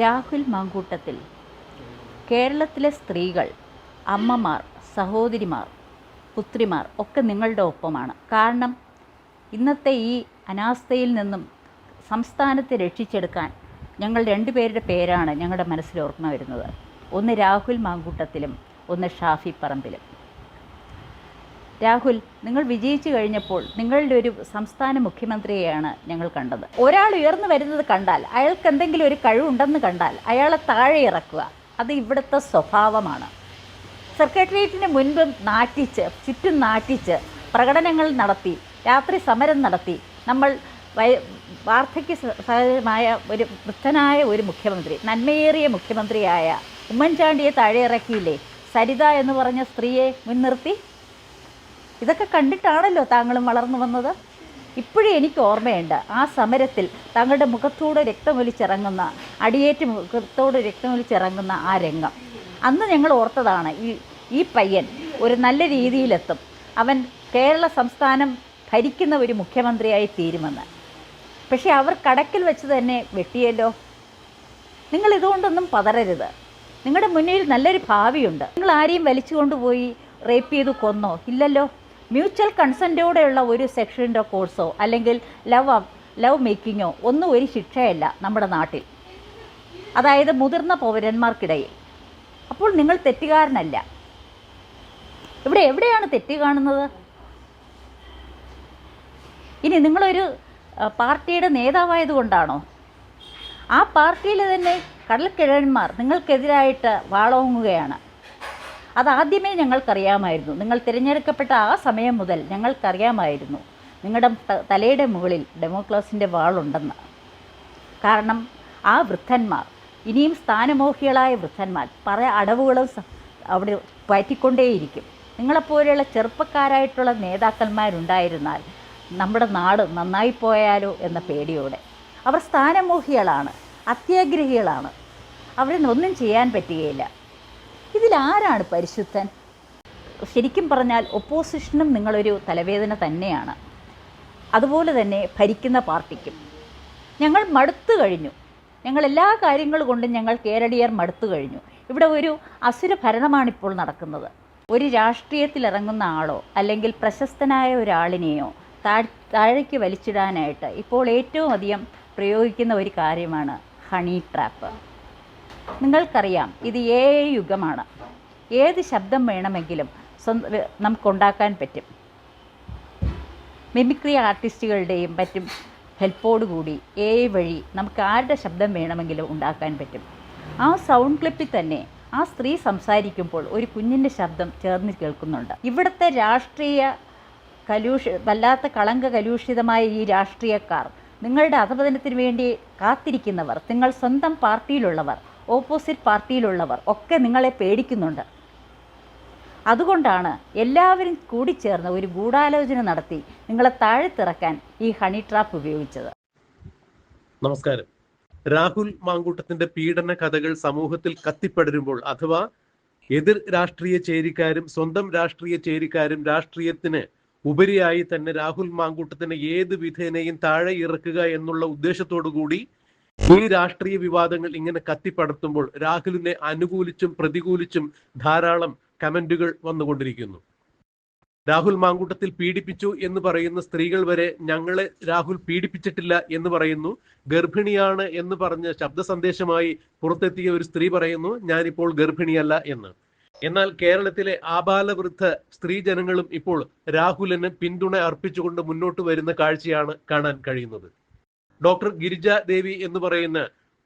രാഹുൽ മാങ്കൂട്ടത്തിൽ. കേരളത്തിലെ സ്ത്രീകൾ അമ്മമാർ സഹോദരിമാർ പുത്രിമാർ ഒക്കെ നിങ്ങളുടെ ഒപ്പമാണ്. കാരണം ഇന്നത്തെ ഈ അനാസ്ഥയിൽ നിന്നും സംസ്ഥാനത്തെ രക്ഷിച്ചെടുക്കാൻ ഞങ്ങൾ രണ്ടുപേരുടെ പേരാണ് ഞങ്ങളുടെ മനസ്സിൽ ഓർമ്മ വരുന്നത്. ഒന്ന് രാഹുൽ മാങ്കൂട്ടത്തിലും ഒന്ന് ഷാഫി പറമ്പിലും. രാഹുൽ നിങ്ങൾ വിജയിച്ചു കഴിഞ്ഞപ്പോൾ നിങ്ങളുടെ ഒരു സംസ്ഥാന മുഖ്യമന്ത്രിയെയാണ് ഞങ്ങൾ കണ്ടത്. ഒരാൾ ഉയർന്നു വരുന്നത് കണ്ടാൽ അയാൾക്ക് എന്തെങ്കിലും ഒരു കഴിവുണ്ടെന്ന് കണ്ടാൽ അയാളെ താഴെ ഇറക്കുക അത് ഇവിടുത്തെ സ്വഭാവമാണ്. സെക്രട്ടേറിയറ്റിന് മുൻപ് നാട്ടിച്ച് ചുറ്റും നാട്ടിച്ച് പ്രകടനങ്ങൾ നടത്തി രാത്രി സമരം നടത്തി നമ്മൾ വാർദ്ധക്യ സഹജമായ ഒരു വൃദ്ധനായ ഒരു മുഖ്യമന്ത്രി നന്മയേറിയ മുഖ്യമന്ത്രിയായ ഉമ്മൻചാണ്ടിയെ താഴെ ഇറക്കിയില്ലേ? സരിത എന്ന് പറഞ്ഞ സ്ത്രീയെ മുൻനിർത്തി ഇതൊക്കെ കണ്ടിട്ടാണല്ലോ താങ്കളും വളർന്നു വന്നത്. ഇപ്പോഴും എനിക്ക് ഓർമ്മയുണ്ട്. ആ സമരത്തിൽ താങ്കളുടെ മുഖത്തൂടെ രക്തമൊലിച്ചിറങ്ങുന്ന അടിയേറ്റ് മുഖത്തോട് രക്തമൊലിച്ചിറങ്ങുന്ന ആ രംഗം. അന്ന് ഞങ്ങൾ ഓർത്തതാണ് ഈ ഈ പയ്യൻ ഒരു നല്ല രീതിയിലെത്തും. അവൻ കേരള സംസ്ഥാനം ഭരിക്കുന്ന ഒരു മുഖ്യമന്ത്രിയായി തീരുമെന്ന്. പക്ഷേ അവർ കടക്കിൽ വെച്ച് തന്നെ വെട്ടിയല്ലോ. നിങ്ങൾ ഇതുകൊണ്ടൊന്നും പതരരുത് നിങ്ങളുടെ മുന്നിൽ നല്ലൊരു ഭാവിയുണ്ട്. നിങ്ങൾ ആരെയും വലിച്ചുകൊണ്ടുപോയി റേപ്പ് ചെയ്തു കൊന്നോ? ഇല്ലല്ലോ. മ്യൂച്വൽ കൺസെന്റോടെയുള്ള ഒരു സെക്ഷന്റെ കോഴ്സോ അല്ലെങ്കിൽ ലവ് ലവ് മേക്കിങ്ങോ ഒന്നും ഒരു ശിക്ഷയല്ല നമ്മുടെ നാട്ടിൽ. അതായത് മുതിർന്ന പൗരന്മാർക്കിടയിൽ. അപ്പോൾ നിങ്ങൾ തെറ്റുകാരനല്ല. ഇവിടെ എവിടെയാണ് തെറ്റ് കാണുന്നത്? ഇനി നിങ്ങളൊരു പാർട്ടിയുടെ നേതാവായതുകൊണ്ടാണോ ആ പാർട്ടിയിൽ തന്നെ കടൽക്കിഴന്മാർ നിങ്ങൾക്കെതിരായിട്ട് വാളോങ്ങുകയാണ്. അതാദ്യമേ ഞങ്ങൾക്കറിയാമായിരുന്നു. നിങ്ങൾ തിരഞ്ഞെടുക്കപ്പെട്ട ആ സമയം മുതൽ ഞങ്ങൾക്കറിയാമായിരുന്നു നിങ്ങളുടെ തലയുടെ മുകളിൽ ഡെമോക്രാസിന്റെ വാളുണ്ടെന്ന്. കാരണം ആ വൃദ്ധന്മാർ ഇനിയും സ്ഥാനമോഹികളായ വൃദ്ധന്മാർ പല അടവുകളും അവിടെ പറ്റിക്കൊണ്ടേയിരിക്കും നിങ്ങളെപ്പോലെയുള്ള ചെറുപ്പക്കാരായിട്ടുള്ള നേതാക്കന്മാരുണ്ടായിരുന്നാൽ നമ്മുടെ നാട് നന്നായി പോയാലോ എന്ന പേടിയോടെ. അവർ സ്ഥാനമോഹികളാണ് അത്യാഗ്രഹികളാണ്. ഒന്നും ചെയ്യാൻ പറ്റുകയില്ല. ഇതിലാരാണ് പരിശുദ്ധൻ? ശരിക്കും പറഞ്ഞാൽ ഒപ്പോസിഷനും നിങ്ങളൊരു തലവേദന തന്നെയാണ്. അതുപോലെ തന്നെ ഭരിക്കുന്ന പാർട്ടിക്കും. ഞങ്ങൾ മടുത്തു കഴിഞ്ഞു. ഞങ്ങൾ എല്ലാ കാര്യങ്ങൾ കൊണ്ടും ഞങ്ങൾ കേരളീയർ മടുത്തു കഴിഞ്ഞു. ഇവിടെ ഒരു അസുര ഭരണമാണിപ്പോൾ നടക്കുന്നത്. ഒരു രാഷ്ട്രീയത്തിലിറങ്ങുന്ന ആളോ അല്ലെങ്കിൽ പ്രശസ്തനായ ഒരാളിനെയോ താഴ് താഴേക്ക് വലിച്ചിടാനായിട്ട് ഇപ്പോൾ ഏറ്റവും അധികം പ്രയോഗിക്കുന്ന ഒരു കാര്യമാണ് ഹണി ട്രാപ്പ്. നിങ്ങൾക്കറിയാം ഇത് ഏ യുഗമാണ്. ഏത് ശബ്ദം വേണമെങ്കിലും നമുക്കുണ്ടാക്കാൻ പറ്റും. മിമിക്രി ആർട്ടിസ്റ്റുകളുടെയും മറ്റും ഹെൽപ്പോടുകൂടി എ വഴി നമുക്ക് ആരുടെ ശബ്ദം വേണമെങ്കിലും ഉണ്ടാക്കാൻ പറ്റും. ആ സൗണ്ട് ക്ലിപ്പിൽ തന്നെ ആ സ്ത്രീ സംസാരിക്കുമ്പോൾ ഒരു കുഞ്ഞിന്റെ ശബ്ദം ചേർന്ന് കേൾക്കുന്നുണ്ട്. ഇവിടുത്തെ രാഷ്ട്രീയ കലൂഷ വല്ലാത്ത കളങ്ക കലുഷിതമായ ഈ രാഷ്ട്രീയക്കാർ നിങ്ങളുടെ അധപതനത്തിന് വേണ്ടി കാത്തിരിക്കുന്നവർ നിങ്ങൾ സ്വന്തം പാർട്ടിയിലുള്ളവർ ഓപ്പോസിറ്റ് പാർട്ടിയിലുള്ളവർ ഒക്കെ നിങ്ങളെ പേടിക്കുന്നുണ്ട്. അതുകൊണ്ടാണ് എല്ലാവരും കൂടി ചേർന്ന് ഒരു ഗൂഢാലോചന നടത്തി നിങ്ങളെ താഴെത്തിറക്കാൻ ഈ ഹണി ട്രാപ്പ് ഉപയോഗിച്ചത്. നമസ്കാരം. രാഹുൽ മാങ്കൂട്ടത്തിന്റെ പീഡന കഥകൾ സമൂഹത്തിൽ കത്തിപ്പടരുമ്പോൾ അഥവാ എതിർ രാഷ്ട്രീയ ചേരിക്കാരും സ്വന്തം രാഷ്ട്രീയ ചേരിക്കാരും രാഷ്ട്രീയത്തിന് ഉപരിയായി തന്നെ രാഹുൽ മാങ്കൂട്ടത്തിന് ഏത് വിധേനയും താഴെ ഇറക്കുക എന്നുള്ള ഉദ്ദേശത്തോടു കൂടി ഈ രാഷ്ട്രീയ വിവാദങ്ങൾ ഇങ്ങനെ കത്തിപ്പടർത്തുമ്പോൾ രാഹുലിനെ അനുകൂലിച്ചും പ്രതികൂലിച്ചും ധാരാളം കമന്റുകൾ വന്നുകൊണ്ടിരിക്കുന്നു. രാഹുൽ മാങ്കൂട്ടത്തിൽ പീഡിപ്പിച്ചു എന്ന് പറയുന്ന സ്ത്രീകൾ വരെ ഞങ്ങളെ രാഹുൽ പീഡിപ്പിച്ചിട്ടില്ല എന്ന് പറയുന്നു. ഗർഭിണിയാണ് എന്ന് പറഞ്ഞ ശബ്ദ സന്ദേശമായി പുറത്തെത്തിയ ഒരു സ്ത്രീ പറയുന്നു ഞാനിപ്പോൾ ഗർഭിണിയല്ല എന്ന്. എന്നാൽ കേരളത്തിലെ ആബാലവൃദ്ധ സ്ത്രീ ജനങ്ങളും ഇപ്പോൾ രാഹുലിന് പിന്തുണ അർപ്പിച്ചുകൊണ്ട് മുന്നോട്ട് വരുന്ന കാഴ്ചയാണ് കാണാൻ കഴിയുന്നത്. ഡോക്ടർ ഗിരിജ ദേവി എന്ന് പറയുന്ന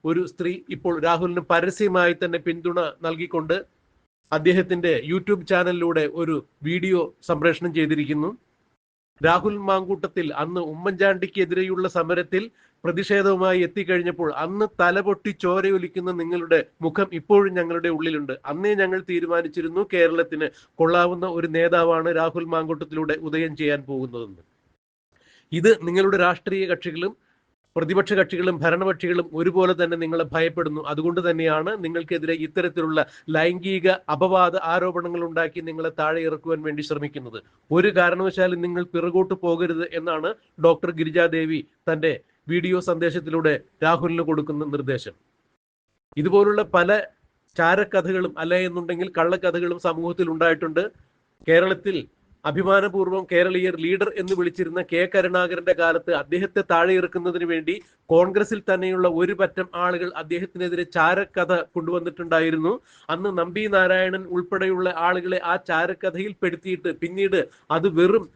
ഒരു സ്ത്രീ ഇപ്പോൾ രാഹുലിന് പരസ്യമായി തന്നെ പിന്തുണ നൽകിക്കൊണ്ട് അദ്ദേഹത്തിന്റെ യൂട്യൂബ് ചാനലിലൂടെ ഒരു വീഡിയോ സംപ്രേഷണം ചെയ്തിരിക്കുന്നു. രാഹുൽ മാങ്കൂട്ടത്തിൽ അന്ന് ഉമ്മൻചാണ്ടിക്കെതിരെയുള്ള സമരത്തിൽ പ്രതിഷേധവുമായി എത്തിക്കഴിഞ്ഞപ്പോൾ അന്ന് തലപൊട്ടി ചോരയൊലിക്കുന്ന നിങ്ങളുടെ മുഖം ഇപ്പോഴും ഞങ്ങളുടെ ഉള്ളിലുണ്ട്. അന്നേ ഞങ്ങൾ തീരുമാനിച്ചിരുന്നു കേരളത്തിന് കൊള്ളാവുന്ന ഒരു നേതാവാണ് രാഹുൽ മാങ്കൂട്ടത്തിലൂടെ ഉദയം ചെയ്യാൻ പോകുന്നതെന്ന്. ഇത് നിങ്ങളുടെ രാഷ്ട്രീയ കക്ഷികളും പ്രതിപക്ഷ കക്ഷികളും ഭരണപക്ഷികളും ഒരുപോലെ തന്നെ നിങ്ങളെ ഭയപ്പെടുന്നു. അതുകൊണ്ട് തന്നെയാണ് നിങ്ങൾക്കെതിരെ ഇത്തരത്തിലുള്ള ലൈംഗിക അപവാദ ആരോപണങ്ങൾ ഉണ്ടാക്കി നിങ്ങളെ താഴെ ഇറക്കുവാൻ വേണ്ടി ശ്രമിക്കുന്നത്. ഒരു കാരണവശാലും നിങ്ങൾ പിറകോട്ട് പോകരുത് എന്നാണ് ഡോക്ടർ ഗിരിജാദേവി തന്റെ വീഡിയോ സന്ദേശത്തിലൂടെ രാഹുലിന് കൊടുക്കുന്ന നിർദ്ദേശം. ഇതുപോലുള്ള പല ചാരക്കഥകളും അല്ല എന്നുണ്ടെങ്കിൽ കള്ളക്കഥകളും സമൂഹത്തിൽ ഉണ്ടായിട്ടുണ്ട്. കേരളത്തിൽ അഭിമാനപൂർവം കേരളീയർ ലീഡർ എന്ന് വിളിച്ചിരുന്ന കെ കരുണാകരന്റെ കാലത്ത് അദ്ദേഹത്തെ താഴെ ഇറക്കുന്നതിന് വേണ്ടി കോൺഗ്രസിൽ തന്നെയുള്ള ഒരു പറ്റം ആളുകൾ അദ്ദേഹത്തിനെതിരെ ചാരക്കഥ കൊണ്ടുവന്നിട്ടുണ്ടായിരുന്നു. അന്ന് നമ്പി നാരായണൻ ഉൾപ്പെടെയുള്ള ആളുകളെ ആ ചാരക്കഥയിൽ പെടുത്തിയിട്ട് പിന്നീട് അത് വെറും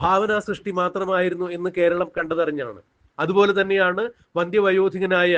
ഭാവനാ സൃഷ്ടി മാത്രമായിരുന്നു എന്ന് കേരളം കണ്ടതറിഞ്ഞാണ്. അതുപോലെ തന്നെയാണ് വന്ധ്യവയോധികനായ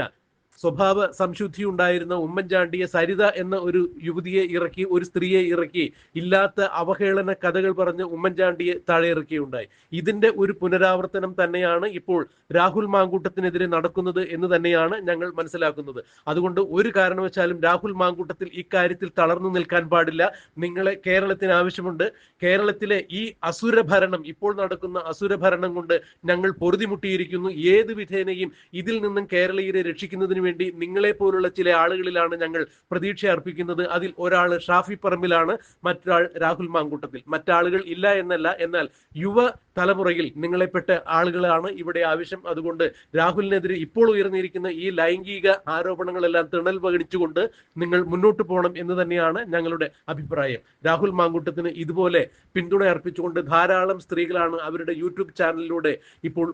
സ്വഭാവ സംശുദ്ധി ഉണ്ടായിരുന്ന ഉമ്മൻചാണ്ടിയെ സരിത എന്ന ഒരു യുവതിയെ ഇറക്കി ഒരു സ്ത്രീയെ ഇറക്കി ഇല്ലാത്ത അവഹേളന കഥകൾ പറഞ്ഞ് ഉമ്മൻചാണ്ടിയെ താഴെ ഇറക്കിയുണ്ടായി ഇതിന്റെ ഒരു പുനരാവർത്തനം തന്നെയാണ് ഇപ്പോൾ രാഹുൽ മാങ്കൂട്ടത്തിനെതിരെ നടക്കുന്നത് എന്ന് തന്നെയാണ് ഞങ്ങൾ മനസ്സിലാക്കുന്നത്. അതുകൊണ്ട് ഒരു കാരണവശാലും രാഹുൽ മാങ്കൂട്ടത്തിൽ ഇക്കാര്യത്തിൽ തളർന്നു നിൽക്കാൻ പാടില്ല. നിങ്ങളെ കേരളത്തിന് ആവശ്യമുണ്ട്. കേരളത്തിലെ ഈ അസുര ഭരണം ഇപ്പോൾ നടക്കുന്ന അസുര ഭരണം കൊണ്ട് ഞങ്ങൾ പൊറുതിമുട്ടിയിരിക്കുന്നു. ഏത് വിധേനയും ഇതിൽ നിന്നും കേരളീയരെ രക്ഷിക്കുന്നതിന് വേണ്ടി നിങ്ങളെ പോലുള്ള ചില ആളുകളിലാണ് ഞങ്ങൾ പ്രതീക്ഷ അർപ്പിക്കുന്നത്. അതിൽ ഒരാൾ ഷാഫി പറമ്പിലാണ് മറ്റൊരാൾ രാഹുൽ മാങ്കൂട്ടത്തിൽ. മറ്റാളുകൾ ഇല്ല എന്നല്ല. എന്നാൽ യുവ തലമുറയിൽ നിങ്ങളെപ്പെട്ട ആളുകളാണ് ഇവിടെ ആവശ്യം. അതുകൊണ്ട് രാഹുലിനെതിരെ ഇപ്പോൾ ഉയർന്നിരിക്കുന്ന ഈ ലൈംഗിക ആരോപണങ്ങളെല്ലാം തിണൽ പകടിച്ചുകൊണ്ട് നിങ്ങൾ മുന്നോട്ട് പോകണം എന്ന് തന്നെയാണ് ഞങ്ങളുടെ അഭിപ്രായം. രാഹുൽ മാങ്കൂട്ടത്തിന് ഇതുപോലെ പിന്തുണ അർപ്പിച്ചുകൊണ്ട് ധാരാളം സ്ത്രീകളാണ് അവരുടെ യൂട്യൂബ് ചാനലിലൂടെ ഇപ്പോൾ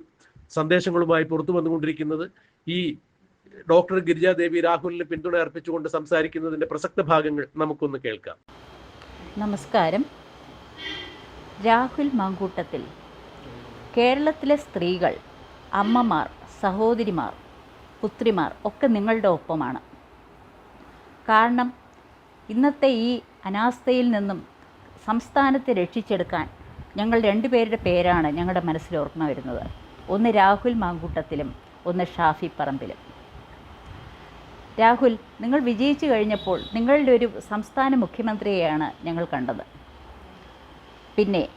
സന്ദേശങ്ങളുമായി പുറത്തു വന്നുകൊണ്ടിരിക്കുന്നത്. ഈ ഡോക്ടർ ഗിരിജാദേവി രാഹുലിന് പിന്തുണ അർപ്പിച്ചുകൊണ്ട് സംസാരിക്കുന്നതിന്റെ പ്രസക്ത ഭാഗങ്ങൾ നമുക്കൊന്ന് കേൾക്കാം. നമസ്കാരം. രാഹുൽ മാങ്കൂട്ടത്തിൽ. കേരളത്തിലെ സ്ത്രീകൾ അമ്മമാർ സഹോദരിമാർ പുത്രിമാർ ഒക്കെ നിങ്ങളുടെ ഒപ്പമാണ്. കാരണം ഇന്നത്തെ ഈ അനാസ്ഥയിൽ നിന്നും സംസ്ഥാനത്തെ രക്ഷിച്ചെടുക്കാൻ ഞങ്ങൾ രണ്ടുപേരുടെ പേരാണ് ഞങ്ങളുടെ മനസ്സിൽ ഓർമ്മ വരുന്നത്. ഒന്ന് രാഹുൽ മാങ്കൂട്ടത്തിലും ഒന്ന് ഷാഫി പറമ്പിലും. രാഹുൽ നിങ്ങൾ വിജയിച്ചു കഴിഞ്ഞപ്പോൾ നിങ്ങളുടെ ഒരു സംസ്ഥാന മുഖ്യമന്ത്രിയെയാണ് ഞങ്ങൾ കണ്ടത്. പിന്നെ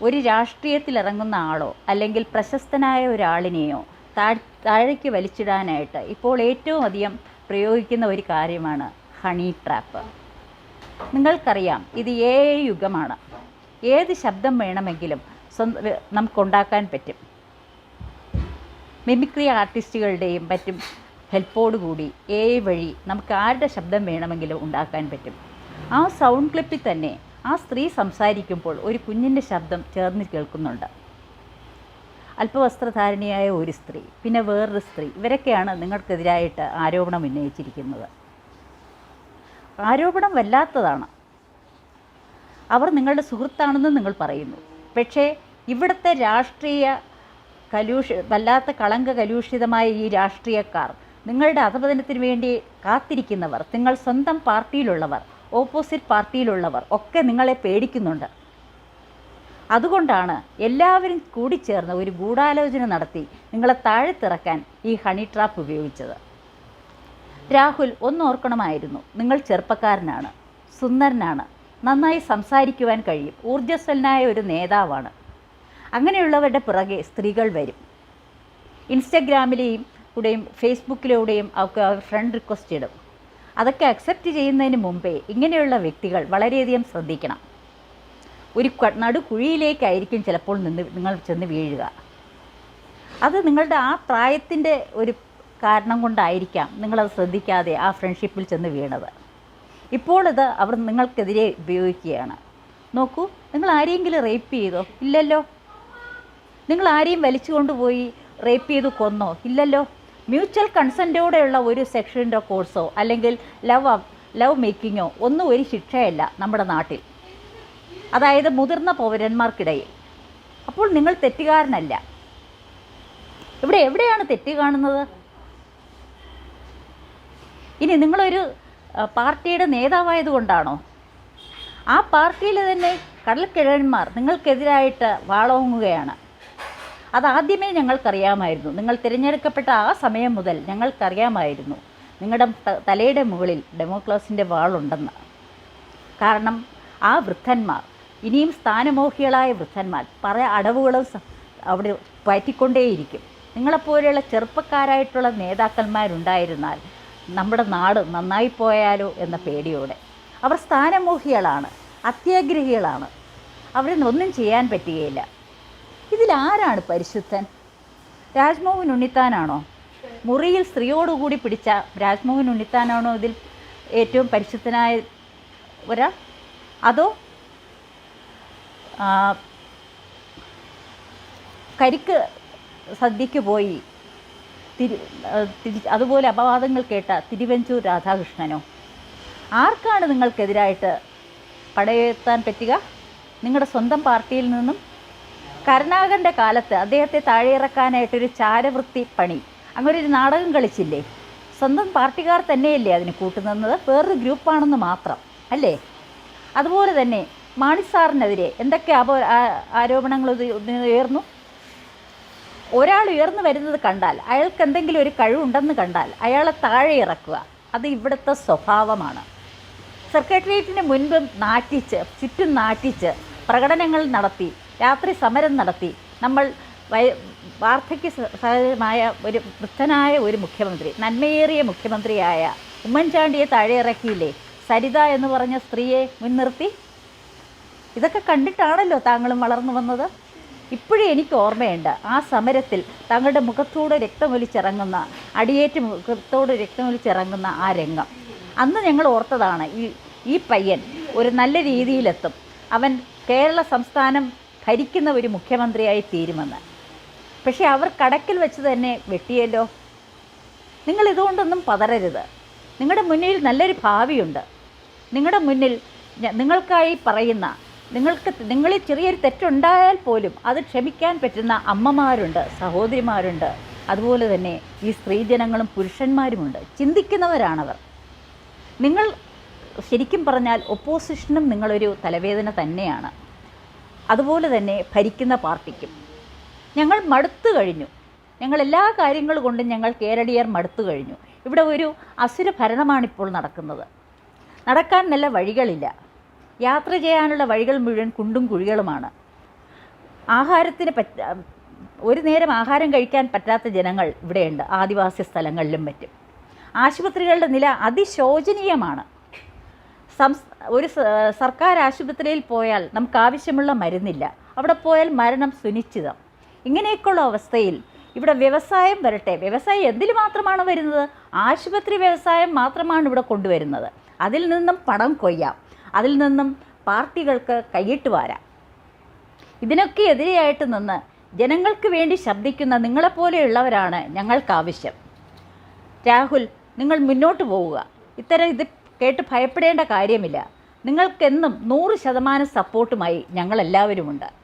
ഒരു രാഷ്ട്രീയത്തിലിറങ്ങുന്ന ആളോ അല്ലെങ്കിൽ പ്രശസ്തനായ ഒരാളിനെയോ താഴ് താഴേക്ക് വലിച്ചിടാനായിട്ട് ഇപ്പോൾ ഏറ്റവും അധികം പ്രയോഗിക്കുന്ന ഒരു കാര്യമാണ് ഹണി ട്രാപ്പ്. നിങ്ങൾക്കറിയാം ഇത് ഏ യുഗമാണ്. ഏത് ശബ്ദം വേണമെങ്കിലും സ്വന്തം നമുക്കുണ്ടാക്കാൻ പറ്റും. മിമിക്രി ആർട്ടിസ്റ്റുകളുടെയും മറ്റും ഹെൽപ്പോടുകൂടി എ വഴി നമുക്ക് ആരുടെ ശബ്ദം വേണമെങ്കിലും ഉണ്ടാക്കാൻ പറ്റും. ആ സൗണ്ട് ക്ലിപ്പിൽ തന്നെ ആ സ്ത്രീ സംസാരിക്കുമ്പോൾ ഒരു കുഞ്ഞിന്റെ ശബ്ദം ചേർന്ന് കേൾക്കുന്നുണ്ട്. അല്പവസ്ത്രധാരണിയായ ഒരു സ്ത്രീ പിന്നെ വേറൊരു സ്ത്രീ ഇവരൊക്കെയാണ് നിങ്ങൾക്കെതിരായിട്ട് ആരോപണം ഉന്നയിച്ചിരിക്കുന്നത്. ആരോപണം വല്ലാത്തതാണ്. അവർ നിങ്ങളുടെ സുഹൃത്താണെന്ന് നിങ്ങൾ പറയുന്നു. പക്ഷേ ഇവിടുത്തെ രാഷ്ട്രീയ കലൂഷ വല്ലാത്ത കളങ്ക കലുഷിതമായ ഈ രാഷ്ട്രീയക്കാർ നിങ്ങളുടെ അധപതനത്തിന് വേണ്ടി കാത്തിരിക്കുന്നവർ നിങ്ങൾ സ്വന്തം പാർട്ടിയിലുള്ളവർ ഓപ്പോസിറ്റ് പാർട്ടിയിലുള്ളവർ ഒക്കെ നിങ്ങളെ പേടിക്കുന്നുണ്ട്. അതുകൊണ്ടാണ് എല്ലാവരും കൂടി ചേർന്ന് ഒരു ഗൂഢാലോചന നടത്തി നിങ്ങളെ താഴെത്തിറക്കാൻ ഈ ഹണി ട്രാപ്പ് ഉപയോഗിച്ചത്. രാഹുൽ ഒന്നോർക്കണമായിരുന്നു നിങ്ങൾ ചെറുപ്പക്കാരനാണ് സുന്ദരനാണ് നന്നായി സംസാരിക്കുവാൻ കഴിയും ഊർജസ്വലനായ ഒരു നേതാവാണ്. അങ്ങനെയുള്ളവരുടെ പിറകെ സ്ത്രീകൾ വരും. ഇൻസ്റ്റഗ്രാമിലെയും കൂടെയും ഫേസ്ബുക്കിലൂടെയും അവർക്ക് അവർ ഫ്രണ്ട് റിക്വസ്റ്റ് ഇടും. അതൊക്കെ അക്സെപ്റ്റ് ചെയ്യുന്നതിന് മുമ്പേ ഇങ്ങനെയുള്ള വ്യക്തികൾ വളരെയധികം ശ്രദ്ധിക്കണം. ഒരു നടുക്കുഴിയിലേക്കായിരിക്കും ചിലപ്പോൾ നിന്ന് നിങ്ങൾ ചെന്ന് വീഴുക. അത് നിങ്ങളുടെ ആ പ്രായത്തിന്റെ ഒരു കാരണം കൊണ്ടായിരിക്കാം നിങ്ങളത് ശ്രദ്ധിക്കാതെ ആ ഫ്രണ്ട്ഷിപ്പിൽ ചെന്ന് വീണത്. ഇപ്പോൾ ഇത് അവർ നിങ്ങൾക്കെതിരെ ഉപയോഗിക്കുകയാണ്. നോക്കൂ നിങ്ങൾ ആരെയെങ്കിലും റേപ്പ് ചെയ്തോ? ഇല്ലല്ലോ. നിങ്ങൾ ആരെയും വലിച്ചു കൊണ്ടുപോയി റേപ്പ് ചെയ്ത് കൊന്നോ? ഇല്ലല്ലോ. മ്യൂച്വൽ കൺസെന്റോടെയുള്ള ഒരു സെക്ഷന്റെ കോഴ്സോ അല്ലെങ്കിൽ ലവ് ലവ് മേക്കിങ്ങോ ഒന്നും ഒരു ശിക്ഷയല്ല നമ്മുടെ നാട്ടിൽ. അതായത് മുതിർന്ന പൗരന്മാർക്കിടയിൽ. അപ്പോൾ നിങ്ങൾ തെറ്റുകാരനല്ല. ഇവിടെ എവിടെയാണ് തെറ്റ് കാണുന്നത്? ഇനി നിങ്ങളൊരു പാർട്ടിയുടെ നേതാവായതുകൊണ്ടാണോ ആ പാർട്ടിയിൽ തന്നെ കടൽക്കിഴന്മാർ നിങ്ങൾക്കെതിരായിട്ട് വാളോങ്ങുകയാണ്. അതാദ്യമേ ഞങ്ങൾക്കറിയാമായിരുന്നു. നിങ്ങൾ തിരഞ്ഞെടുക്കപ്പെട്ട ആ സമയം മുതൽ ഞങ്ങൾക്കറിയാമായിരുന്നു നിങ്ങളുടെ തലയുടെ മുകളിൽ ഡെമോക്രാസിന്റെ വാളുണ്ടെന്ന്. കാരണം ആ വൃദ്ധന്മാർ ഇനിയും സ്ഥാനമോഹികളായ വൃദ്ധന്മാർ പല അടവുകളും അവിടെ പറ്റിക്കൊണ്ടേയിരിക്കും. നിങ്ങളെപ്പോലെയുള്ള ചെറുപ്പക്കാരായിട്ടുള്ള നേതാക്കന്മാരുണ്ടായിരുന്നാൽ നമ്മുടെ നാട് നന്നായി പോയാലോ എന്ന പേടിയോടെ. അവർ സ്ഥാനമോഹികളാണ് അത്യാഗ്രഹികളാണ്. അവരെ ഒന്നും ചെയ്യാൻ പറ്റുകയില്ല. ഇതിലാരാണ് പരിശുദ്ധൻ? രാജ്മോഹൻ ഉണ്ണിത്താനാണോ? മുറിയിൽ സ്ത്രീയോടുകൂടി പിടിച്ച രാജ്മോഹൻ ഉണ്ണിത്താനാണോ ഇതിൽ ഏറ്റവും പരിശുദ്ധനായ ഒരാൾ അതോ കരിക്ക് സദ്യക്ക് പോയി തിരു അതുപോലെ അപവാദങ്ങൾ കേട്ട തിരുവഞ്ചൂർ രാധാകൃഷ്ണനോ? ആർക്കാണ് നിങ്ങൾക്കെതിരായിട്ട് പടയെത്താൻ പറ്റുക? നിങ്ങളുടെ സ്വന്തം പാർട്ടിയിൽ നിന്നും കരുണാകരന്റെ കാലത്ത് അദ്ദേഹത്തെ താഴെയിറക്കാനായിട്ടൊരു ചാരവൃത്തി പണി. അങ്ങനെ ഒരു നാടകം കളിച്ചില്ലേ? സ്വന്തം പാർട്ടിക്കാർ തന്നെയല്ലേ അതിന് കൂട്ടുനിന്നത്? വേറൊരു ഗ്രൂപ്പാണെന്ന് മാത്രം അല്ലേ? അതുപോലെ തന്നെ മാണിസാറിനെതിരെ എന്തൊക്കെ അപോ ആരോപണങ്ങൾ ഉയർന്നു? ഒരാൾ ഉയർന്നു വരുന്നത് കണ്ടാൽ അയാൾക്ക് എന്തെങ്കിലും ഒരു കഴിവുണ്ടെന്ന് കണ്ടാൽ അയാളെ താഴെ ഇറക്കുക അത് ഇവിടുത്തെ സ്വഭാവമാണ്. സെക്രട്ടേറിയറ്റിന് മുൻപും നാട്ടിച്ച് ചുറ്റും നാട്ടിച്ച് പ്രകടനങ്ങൾ നടത്തി രാത്രി സമരം നടത്തി. നമ്മൾ വാർദ്ധക്യ സഹജമായ ഒരു വൃദ്ധനായ ഒരു മുഖ്യമന്ത്രി നന്മയേറിയ മുഖ്യമന്ത്രിയായ ഉമ്മൻചാണ്ടിയെ താഴെ ഇറക്കിയില്ലേ സരിത എന്ന് പറഞ്ഞ സ്ത്രീയെ മുൻനിർത്തി. ഇതൊക്കെ കണ്ടിട്ടാണല്ലോ താങ്കളും വളർന്നു വന്നത്. ഇപ്പോഴും എനിക്ക് ഓർമ്മയുണ്ട് ആ സമരത്തിൽ താങ്കളുടെ മുഖത്തോട് രക്തമൊലിച്ചിറങ്ങുന്ന അടിയേറ്റ് മുഖത്തോട് രക്തമൊലിച്ചിറങ്ങുന്ന ആ രംഗം. അന്ന് ഞങ്ങൾ ഓർത്തതാണ് ഈ ഈ പയ്യൻ ഒരു നല്ല രീതിയിലെത്തും. അവൻ കേരള സംസ്ഥാനം ഭരിക്കുന്ന ഒരു മുഖ്യമന്ത്രിയായി തീരുമെന്ന്. പക്ഷേ അവർ കടക്കിൽ വെച്ച് തന്നെ വെട്ടിയല്ലോ. നിങ്ങൾ ഇതുകൊണ്ടൊന്നും പതറരുത്. നിങ്ങളുടെ മുന്നിൽ നല്ലൊരു ഭാവിയുണ്ട്. നിങ്ങളുടെ മുന്നിൽ നിങ്ങൾക്കായി പറയുന്ന നിങ്ങൾക്ക് നിങ്ങളിൽ ചെറിയൊരു തെറ്റുണ്ടായാൽ പോലും അത് ക്ഷമിക്കാൻ പറ്റുന്ന അമ്മമാരുണ്ട് സഹോദരിമാരുണ്ട്. അതുപോലെ തന്നെ ഈ സ്ത്രീജനങ്ങളും പുരുഷന്മാരുമുണ്ട്. ചിന്തിക്കുന്നവരാണവർ. നിങ്ങൾ ശരിക്കും പറഞ്ഞാൽ ഒപ്പോസിഷനും നിങ്ങളൊരു തലവേദന തന്നെയാണ്. അതുപോലെ തന്നെ ഭരിക്കുന്ന പാർട്ടിക്കും. ഞങ്ങൾ മടുത്തു കഴിഞ്ഞു. ഞങ്ങൾ എല്ലാ കാര്യങ്ങൾ കൊണ്ടും ഞങ്ങൾ കേരളീയർ മടുത്തു കഴിഞ്ഞു. ഇവിടെ ഒരു അസുര ഭരണമാണിപ്പോൾ നടക്കുന്നത്. നടക്കാൻ നല്ല വഴികളില്ല. യാത്ര ചെയ്യാനുള്ള വഴികൾ മുഴുവൻ കുണ്ടും കുഴികളുമാണ്. ആഹാരത്തിന് പറ്റ ഒരു നേരം ആഹാരം കഴിക്കാൻ പറ്റാത്ത ജനങ്ങൾ ഇവിടെയുണ്ട്. ആദിവാസി സ്ഥലങ്ങളിലും മറ്റും. ആശുപത്രികളുടെ നില അതിശോചനീയമാണ്. ഒരു സർക്കാർ ആശുപത്രിയിൽ പോയാൽ നമുക്ക് ആവശ്യമുള്ള മരുന്നില്ല. അവിടെ പോയാൽ മരണം സുനിശ്ചിതം. ഇങ്ങനെയൊക്കെയുള്ള അവസ്ഥയിൽ ഇവിടെ വ്യവസായം വരട്ടെ. വ്യവസായം എന്തിൽ മാത്രമാണ് വരുന്നത്? ആശുപത്രി വ്യവസായം മാത്രമാണ് ഇവിടെ കൊണ്ടുവരുന്നത്. അതിൽ നിന്നും പണം കൊയ്യാം. അതിൽ നിന്നും പാർട്ടികൾക്ക് കൈയിട്ട് വാരാം. ഇതിനൊക്കെ എതിരെയായിട്ട് നിന്ന് ജനങ്ങൾക്ക് വേണ്ടി ശബ്ദിക്കുന്ന നിങ്ങളെപ്പോലെയുള്ളവരാണ് ഞങ്ങൾക്കാവശ്യം. രാഹുൽ നിങ്ങൾ മുന്നോട്ട് പോവുക. ഇത്തരം ഇത് കേട്ട് ഭയപ്പെടേണ്ട കാര്യമില്ല. നിങ്ങൾക്കെന്നും നൂറ് ശതമാനം സപ്പോർട്ടുമായി ഞങ്ങളെല്ലാവരുമുണ്ട്.